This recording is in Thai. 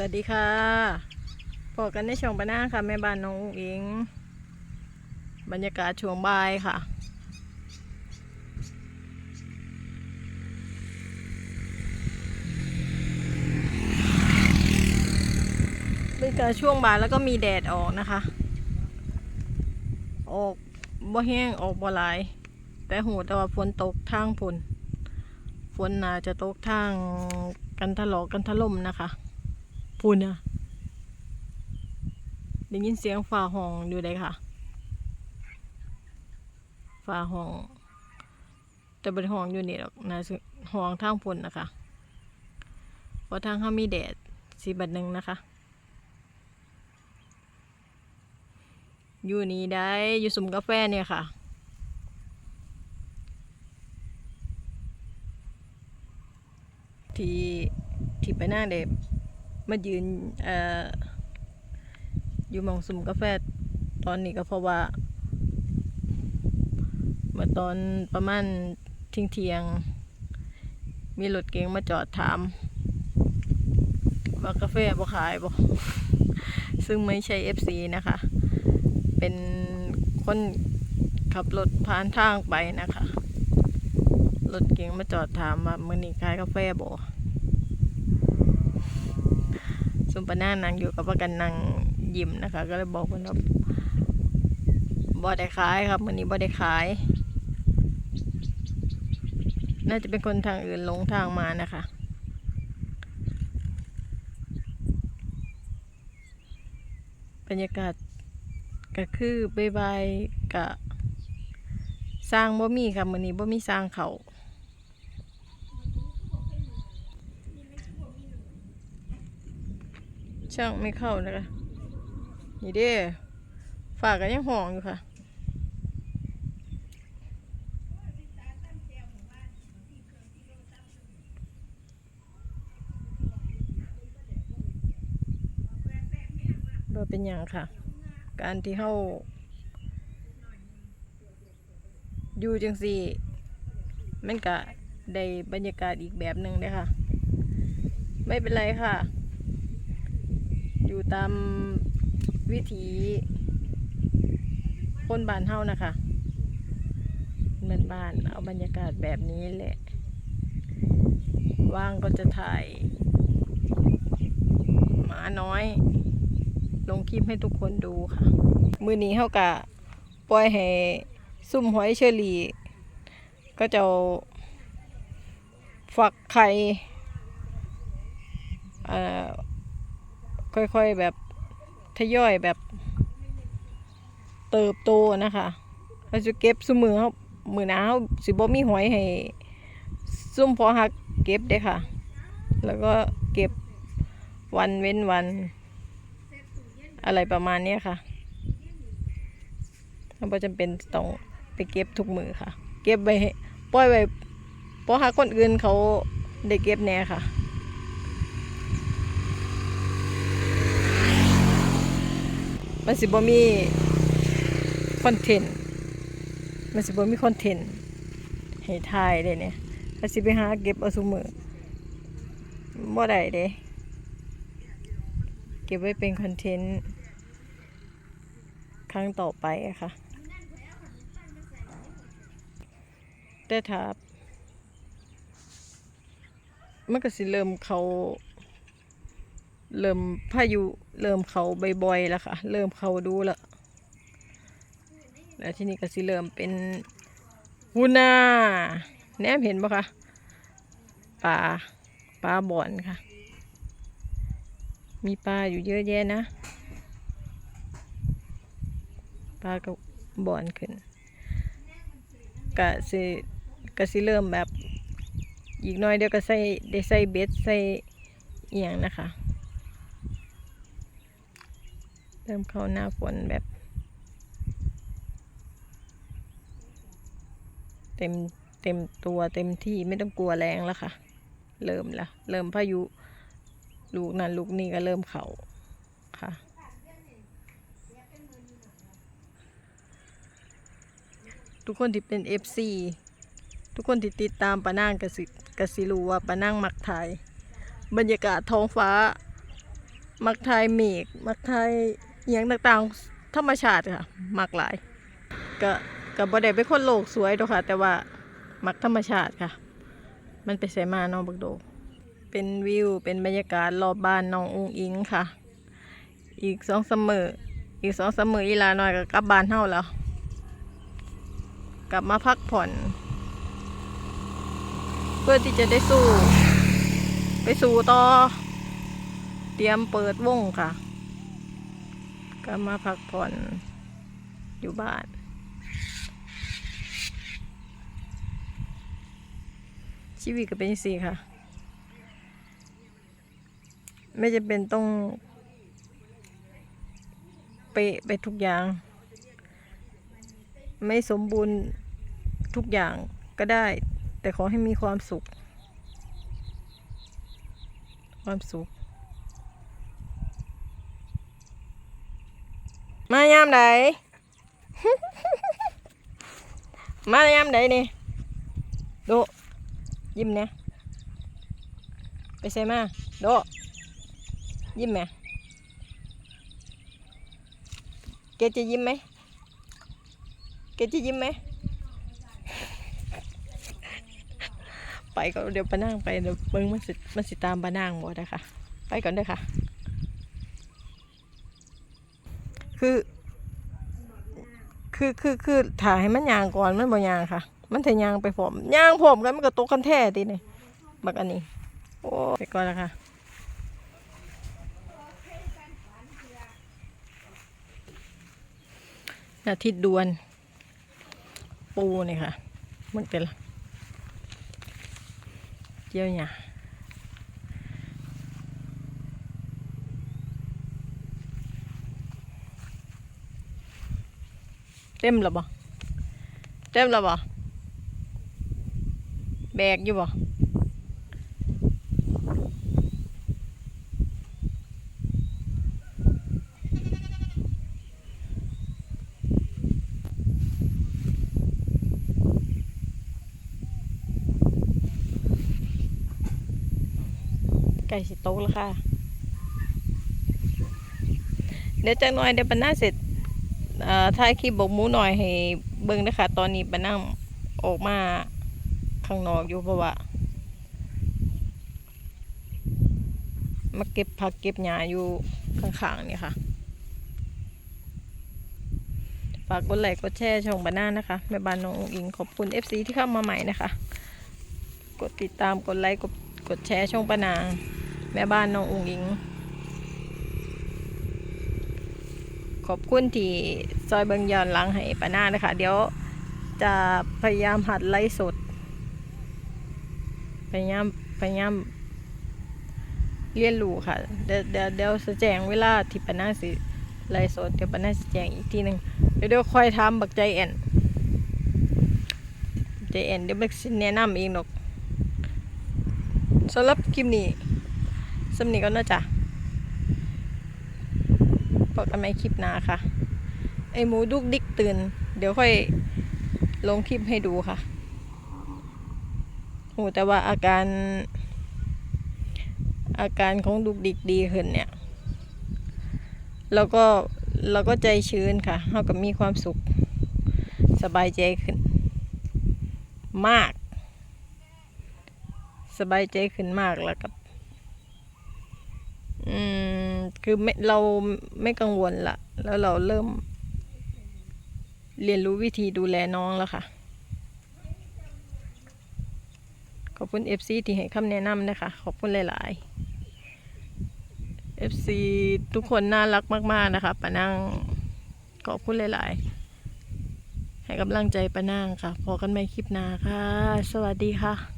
สวัสดีค่ะพบกันในช่องปน้าค่ะ แม่บ้านน้องอิง บรรยากาศช่วงบ่ายค่ะบรรยากาศช่วงบ่ายแล้วก็มีแดดออกนะคะ ออกบ่แห้งออกบ่หลาย แต่หูแต่ว่าฝนตกทางฝนฝนน่าจะตกทางกันทะลอกกันทะล่มนะคะ พูนนะได้ยินเสียงฝ่าห้องอยู่เลยค่ะฝ่าห้อง แต่เป็นห้องอยู่นี่หรอกนะห้องทางฝนนะคะเพราะทางเขามีแดดสีบัดหนึ่งนะคะ อยู่นี่ได้อยู่สุมกาแฟเนี่ยค่ะที่ที่ไปหน้าเด็บ มายืนออยู่มองสุมกาแฟตอนนี้ก็เพราะว่าเมื่อตอนประมาณที่ยงเทียง มีรถเก๋งมาจอดถาม ว่ากาแฟบ่ขายบ่ซึ่งไม่ใช่ FC นะคะ เป็นคนขับรถผ่านทางไปนะคะ รถเก๋งมาจอดถามว่ามื้อนี้ขายกาแฟบ่ มปน้านางอยู่กับประกันนางยิ้มนะคะ ก็เลยบอกเพิ่นว่าบ่ได้ขายครับมื้อนี้บ่ได้ขาย น่าจะเป็นคนทางอื่นหลงทางมานะคะบรรยากาศก็คือบายบายกะสร้างบ่มีค่ะมื้อนี้บ่มีสร้างเขา ช่างไม่เข้านะคะ นี่เด้ฝากกันยังห่องอยู่ค่ะบ่เป็นหยังค่ะ การที่เฮาอยู่จังซี่มันก็ได้บรรยากาศอีกแบบหนึ่งเด้อค่ะ ไม่เป็นไรค่ะ อยู่ตามวิถีคนบ้านเฮานะคะเหมือนบ้านเอาบรรยากาศแบบนี้แหละ ว่างก็จะถ่าย หมาน้อย ลงคลิปให้ทุกคนดูค่ะ มือนี้เขากะปล่อยให้ซุ่มหอยเชอรี่ก็จะฝักไข่เอ่อ ค่อยๆแบบทยอยแบบ เติบโตนะคะเราจะเก็บซุมือเขามือหนาวสิบ่มีหอยให้ซุ่มพอหักเก็บเด้ค่ะ แล้วก็เก็บวันเว้นวัน อะไรประมาณนี้ค่ะเราจำเป็นต้องไปเก็บทุกมือค่ะ เก็บไว้ปล่อยไว้เพราะหาคนอื่นเขาได้เก็บแน่ค่ะ มันสิบ่มีคอนเทนต์มันสิบ่มีคอนเทนต์ให้ถ่ายเลยเนี่ยถ้าสิไปหาเก็บเอาซุมือบ่ได้เด้เก็บไว้เป็นคอนเทนต์ครั้งต่อไปอะค่ะ แต่ถ้ามันก็สิเริ่มเขา เริ่มพายุเริ่มเขาบ่อยๆแล้วค่ะ เริ่มเขาดูแล้วแล้วที่นี่ก็สิเริ่มเป็นหูนาแนมเห็นปะคะปลาปลาบ่อนค่ะ มีปลาอยู่เยอะแยะนะปลาก็บ่อนขึ้นกะสิกะสิเริ่มแบบอีกน้อยเดี๋ยวก็ใส่ได้ใส่เบ็ดใส่เอียงนะคะ เริ่มเข้าหน้าฝนแบบ เต็มเต็มตัวเต็มที่ไม่ต้องกลัวแรงแล้วค่ะ เริ่มละเริ่มพายุ ลูกนั้นลูกนี้ก็เริ่มเขาค่ะทุกคนที่เป็น FC ทุกคนที่ติดตามปานั่งกสิกสิรูว่าปานั่งมักถ่ายบรรยากาศท้องฟ้า มักไทยเมฆมักไทย อย่างต่างๆ ธรรมชาติค่ะมักหลาย ก็ก็บ่ได้เป็นคนโลกสวยดอกค่ะ แต่ว่ามักธรรมชาติค่ะ มันไปใส่มาเน้องบักโด เป็นวิวเป็นบรรยากาศรอบบ้านน้องอุงอิงค่ะ อีกสองสมืออีกสองสมืออีลาน้อยก็กลับบ้านเฮาแล้ว กลับมาพักผ่อน เพื่อที่จะได้สู้ ไปสู่ต่อ เตรียมเปิดวงค่ะ กลับมาพักผ่อนอยู่บ้านชีวิตก็เป็นสี่ค่ะ ไม่จะเป็นต้องเปะไปทุกอย่าง ไม่สมบูรณ์ทุกอย่างก็ได้ แต่ขอให้มีความสุข ความสุข มายามใดมายามใดนี่โดยิ้มเนี่ยไปใส่มาโดยิ้มไหมแกจะยิ้มไหมแกจะยิ้มไหมไปก่อนเดี๋ยวปะนางไปเดี๋ยวเบิ้งมันสิมันสิตามปะนางหมดนะคะไปก่อนเด้อค่ะ คือ คือคือคือถ่ายให้มันยางก่อนมันบ่ยางค่ะ มันถ้ายยางไปผมยางผมกันมันก็ตกกันแท้ทีนี่บักอันนี้ โอ้ไปก่อนล้วค่ะอาทิตย์ดวน ปูนี่ค่ะมันเป็นละเจียวหยา เต็มแล้วบ่เต็มแล้วบ่แบกอยู่บ่ไก่สิโตแล้วค่ะ เดี๋ยวจังหน่อยเดี๋ยวปันหน้าเสร็จ ถ่ายคลิปบอกมูหน่อยให้เบิ่งนะคะตอนนี้ปนั่งออกมาข้างนอกอยู่เพราะว่ามาเก็บผักเก็บหญ้าอยู่ข้างๆนี่ค่ะ ฝากกดไลค์กดแชร์ช่องบานานะคะแม่บ้านน้องอุ๋งอิงขอบคุณ FC ที่เข้ามาใหม่นะคะ กดติดตามกดไลค์กดกดแชร์ช่องปานางแม่บ้านน้องอุ๋งอิง ขอบคุณที่ซอยเบิงย้อนหลังให้ปาน้านะคะ เดี๋ยวจะพยายามหัดไลฟ์สด พยายามพยายามเรียนรู้ค่ะ เดี๋ยวเดี๋ยวเดี๋ยวจะแจ้งเวลาที่ปาน้าสิไลฟ์สดเดี๋ยวปาน้าสิแจ้งอีกทีหนึ่งเดี๋ยวเดี๋ยวคอยทำบักใจแอนใจแอนเดี๋ยวบักสิแนะนำเองดอกสำหรับคลิปนี้สำนีก็น่าจะ พบกันใหม่คลิปหน้าค่ะ ไอหมูดุกดิกตื่น เดี๋ยวค่อยลงคลิปให้ดูค่ะโหแต่ว่าอาการ อาการของดุกดิกดีขึ้นเนี่ย แล้วก็เราก็ใจชื้นค่ะเราก็มีความสุขสบายใจขึ้น มาก สบายใจขึ้นมากแล้วกับ อืม คือไม่เราไม่กังวลละแล้วเราเริ่ม เรียนรู้วิธีดูแลน้องแล้วค่ะ ขอบคุณ FC ที่ให้คำแนะนำนะคะ ขอบคุณหลาย ๆ FC ทุกคนน่ารักมาก ๆ นะคะปานั่งขอบคุณหลาย ๆให้กำลังใจปานั่งค่ะ พอกันใหม่คลิปหน้าค่ะ สวัสดีค่ะ